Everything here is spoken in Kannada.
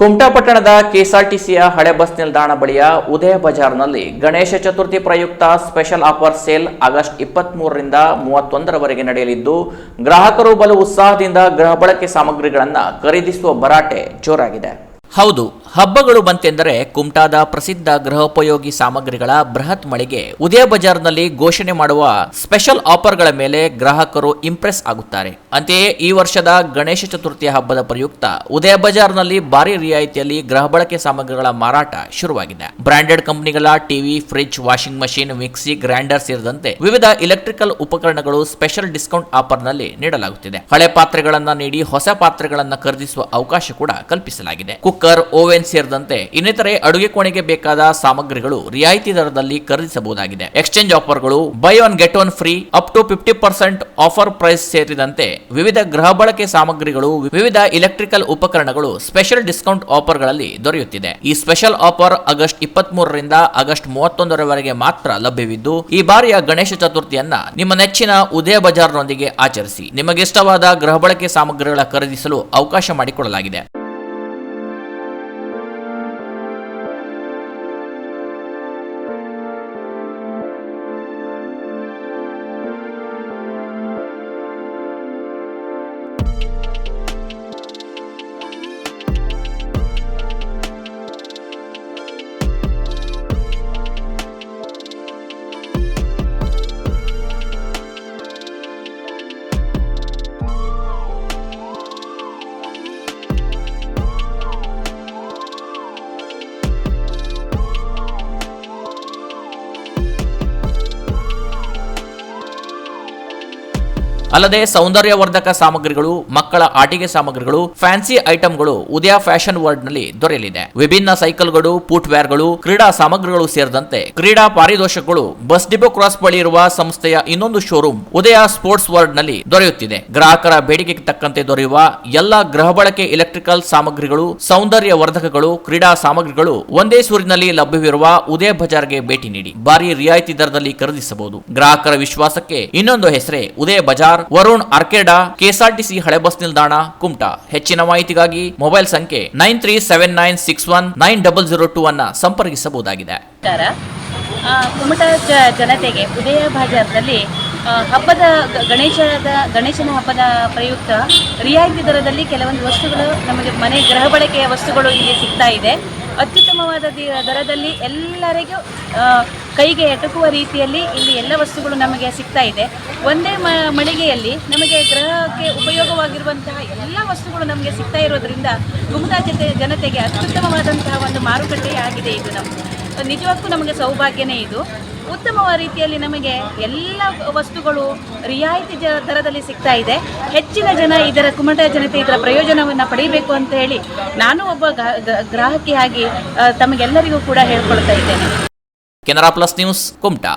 ಕುಮಟಾ ಪಟ್ಟಣದ ಕೆಎಸ್ಆರ್ಟಿಸಿಯ ಹಳೆ ಬಸ್ ನಿಲ್ದಾಣ ಬಳಿಯ ಉದಯ ಬಜಾರ್ನಲ್ಲಿ ಗಣೇಶ ಚತುರ್ಥಿ ಪ್ರಯುಕ್ತ ಸ್ಪೆಷಲ್ ಆಫರ್ ಸೇಲ್ ಆಗಸ್ಟ್ ಇಪ್ಪತ್ತ್ ಮೂರರಿಂದ ಮೂವತ್ತೊಂದರವರೆಗೆ ನಡೆಯಲಿದ್ದು, ಗ್ರಾಹಕರು ಬಲು ಉತ್ಸಾಹದಿಂದ ಗೃಹ ಬಳಕೆ ಸಾಮಗ್ರಿಗಳನ್ನು ಖರೀದಿಸುವ ಭರಾಟೆ ಜೋರಾಗಿದೆ. ಹೌದು, ಹಬ್ಬಗಳು ಬಂತೆಂದರೆ ಕುಮಟಾದ ಪ್ರಸಿದ್ಧ ಗೃಹೋಪಯೋಗಿ ಸಾಮಗ್ರಿಗಳ ಬೃಹತ್ ಮಳಿಗೆ. ಉದಯ ಬಜಾರ್ನಲ್ಲಿ ಘೋಷಣೆ ಮಾಡುವ ಸ್ಪೆಷಲ್ ಆಫರ್ಗಳ ಮೇಲೆ ಗ್ರಾಹಕರು ಇಂಪ್ರೆಸ್ ಆಗುತ್ತಾರೆ. ಅಂತೆಯೇ ಈ ವರ್ಷದ ಗಣೇಶ ಚತುರ್ಥಿಯ ಹಬ್ಬದ ಪ್ರಯುಕ್ತ ಉದಯ ಬಜಾರ್ನಲ್ಲಿ ಭಾರಿ ರಿಯಾಯಿತಿಯಲ್ಲಿ ಗೃಹ ಬಳಕೆ ಸಾಮಗ್ರಿಗಳ ಮಾರಾಟ ಶುರುವಾಗಿದೆ. ಬ್ರಾಂಡೆಡ್ ಕಂಪನಿಗಳ TV, fridge, washing machine, mixie, grinder ಸೇರಿದಂತೆ ವಿವಿಧ ಇಲೆಕ್ಟ್ರಿಕಲ್ ಉಪಕರಣಗಳು ಸ್ಪೆಷಲ್ ಡಿಸ್ಕೌಂಟ್ ಆಫರ್ನಲ್ಲಿ ನೀಡಲಾಗುತ್ತಿದೆ. ಹಳೆ ಪಾತ್ರೆಗಳನ್ನ ನೀಡಿ ಹೊಸ ಪಾತ್ರೆಗಳನ್ನ ಖರೀದಿಸುವ ಅವಕಾಶ ಕೂಡ ಕಲ್ಪಿಸಲಾಗಿದೆ. ಕುಕ್ಕರ್, ಓವೆನ್ ಸೇರಿದಂತೆ ಇನ್ನಿತರೆ ಅಡುಗೆ ಕೋಣೆಗೆ ಬೇಕಾದ ಸಾಮಗ್ರಿಗಳು ರಿಯಾಯಿತಿ ದರದಲ್ಲಿ ಖರೀದಿಸಬಹುದಾಗಿದೆ. ಎಕ್ಸ್ಚೇಂಜ್ ಆಫರ್ಗಳು buy one, get one free, up to fifty percent offer price ಸೇರಿದಂತೆ ವಿವಿಧ ಗೃಹ ಬಳಕೆ ಸಾಮಗ್ರಿಗಳು, ವಿವಿಧ ಇಲೆಕ್ಟ್ರಿಕಲ್ ಉಪಕರಣಗಳು ಸ್ಪೆಷಲ್ ಡಿಸ್ಕೌಂಟ್ ಆಫರ್ಗಳಲ್ಲಿ ದೊರೆಯುತ್ತಿದೆ. ಈ ಸ್ಪೆಷಲ್ ಆಫರ್ ಆಗಸ್ಟ್ ಇಪ್ಪತ್ತ್ ಮೂರರಿಂದ ಆಗಸ್ಟ್ ಮೂವತ್ತೊಂದರವರೆಗೆ ಮಾತ್ರ ಲಭ್ಯವಿದ್ದು, ಈ ಬಾರಿಯ ಗಣೇಶ ಚತುರ್ಥಿಯನ್ನ ನಿಮ್ಮ ನೆಚ್ಚಿನ ಉದಯ ಬಜಾರ್ನೊಂದಿಗೆ ಆಚರಿಸಿ. ನಿಮಗಿಷ್ಟವಾದ ಗೃಹ ಬಳಕೆ ಸಾಮಗ್ರಿಗಳ ಖರೀದಿಸಲು ಅವಕಾಶ ಮಾಡಿಕೊಡಲಾಗಿದೆ. ಅಲ್ಲದೆ ಸೌಂದರ್ಯವರ್ಧಕ ಸಾಮಗ್ರಿಗಳು, ಮಕ್ಕಳ ಆಟಿಕೆ ಸಾಮಗ್ರಿಗಳು, ಫ್ಯಾನ್ಸಿ ಐಟಂಗಳು ಉದಯ ಫ್ಯಾಷನ್ ವರ್ಲ್ಡ್ನಲ್ಲಿ ದೊರೆಯಲಿದೆ. ವಿಭಿನ್ನ ಸೈಕಲ್ಗಳು, ಫುಟ್ವೇರ್ಗಳು, ಕ್ರೀಡಾ ಸಾಮಗ್ರಿಗಳು ಸೇರಿದಂತೆ ಕ್ರೀಡಾ ಪಾರಿತೋಷಕಗಳು, ಬಸ್ ಡಿಪೋ ಕ್ರಾಸ್ ಬಳಿ ಇರುವ ಸಂಸ್ಥೆಯ ಇನ್ನೊಂದು ಶೋರೂಮ್ ಉದಯ ಸ್ಪೋರ್ಟ್ಸ್ ವರ್ಲ್ಡ್ನಲ್ಲಿ ದೊರೆಯುತ್ತಿದೆ. ಗ್ರಾಹಕರ ಬೇಡಿಕೆಗೆ ತಕ್ಕಂತೆ ದೊರೆಯುವ ಎಲ್ಲಾ ಗೃಹ ಬಳಕೆ ಎಲೆಕ್ಟ್ರಿಕಲ್ ಸಾಮಗ್ರಿಗಳು ಸೌಂದರ್ಯ ವರ್ಧಕಗಳು ಕ್ರೀಡಾ ಸಾಮಗ್ರಿಗಳು ಒಂದೇ ಸೂರಿನಲ್ಲಿ ಲಭ್ಯವಿರುವ ಉದಯ ಬಜಾರ್ಗೆ ಭೇಟಿ ನೀಡಿ. ಭಾರಿ ರಿಯಾಯಿತಿ ದರದಲ್ಲಿ ಖರೀದಿಸಬಹುದು. ಗ್ರಾಹಕರ ವಿಶ್ವಾಸಕ್ಕೆ ಇನ್ನೊಂದು ಹೆಸರೇ ಉದಯ ಬಜಾರ್ ವರುಣ್ ಆರ್ಕೆಡಾ, ಕೆಎಸ್ಆರ್ಟಿಸಿ ಹಳೆ ಬಸ್ ನಿಲ್ದಾಣ, ಕುಮಟಾ. ಹೆಚ್ಚಿನ ಮಾಹಿತಿಗಾಗಿ ಮೊಬೈಲ್ ಸಂಖ್ಯೆ nine three seven nine six one nine double zero two ಅನ್ನ ಸಂಪರ್ಕಿಸಬಹುದಾಗಿದೆ. ಕುಮಟಾ ಜನತೆಗೆ ಉದಯ ಬಾಜಾರ್ನಲ್ಲಿ ಹಬ್ಬದ ಗಣೇಶದ, ಗಣೇಶನ ಹಬ್ಬದ ಪ್ರಯುಕ್ತ ರಿಯಾಯಿತಿ ದರದಲ್ಲಿ ಕೆಲವೊಂದು ವಸ್ತುಗಳು ನಮಗೆ ಮನೆ ಗೃಹ ಬಳಕೆಯ ವಸ್ತುಗಳು ಇಲ್ಲಿ ಸಿಗ್ತಾ ಇದೆ. ಅತ್ಯುತ್ತಮವಾದ ದರದಲ್ಲಿ ಎಲ್ಲರಿಗೂ ಕೈಗೆ ಎಟುಕುವ ರೀತಿಯಲ್ಲಿ ಇಲ್ಲಿ ಎಲ್ಲ ವಸ್ತುಗಳು ನಮಗೆ ಸಿಗ್ತಾ ಇದೆ. ಒಂದೇ ಮಳಿಗೆಯಲ್ಲಿ ನಮಗೆ ಗೃಹಕ್ಕೆ ಉಪಯೋಗವಾಗಿರುವಂತಹ ಎಲ್ಲ ವಸ್ತುಗಳು ನಮಗೆ ಸಿಗ್ತಾ ಇರೋದ್ರಿಂದ ಜತೆ ಜನತೆಗೆ ಅತ್ಯುತ್ತಮವಾದಂತಹ ಒಂದು ಮಾರುಕಟ್ಟೆಯಾಗಿದೆ ಇದು ನಮ್ಮ ನಿಜಕ್ಕೂ ನಮಗೆ ಸೌಭಾಗ್ಯನೇ ಇದು. ಉತ್ತಮ ರೀತಿಯಲ್ಲಿ ನಮಗೆ ಎಲ್ಲ ವಸ್ತುಗಳು ರಿಯಾಯಿತಿ ಜ, ದರದಲ್ಲಿ ಸಿಗ್ತಾ ಇದೆ. ಹೆಚ್ಚಿನ ಜನ ಇದರ ಕುಮಟ ಜನತೆ ಇದರ ಪ್ರಯೋಜನವನ್ನು ಪಡೆಯಬೇಕು ಅಂತ ಹೇಳಿ ನಾನು ಒಬ್ಬ ಗ್ರಾಹಕಿಯಾಗಿ ತಮಗೆಲ್ಲರಿಗೂ ಕೂಡ ಹೇಳ್ಕೊಳ್ತಾ ಇದ್ದೇನೆ. Canara plus news Kumta.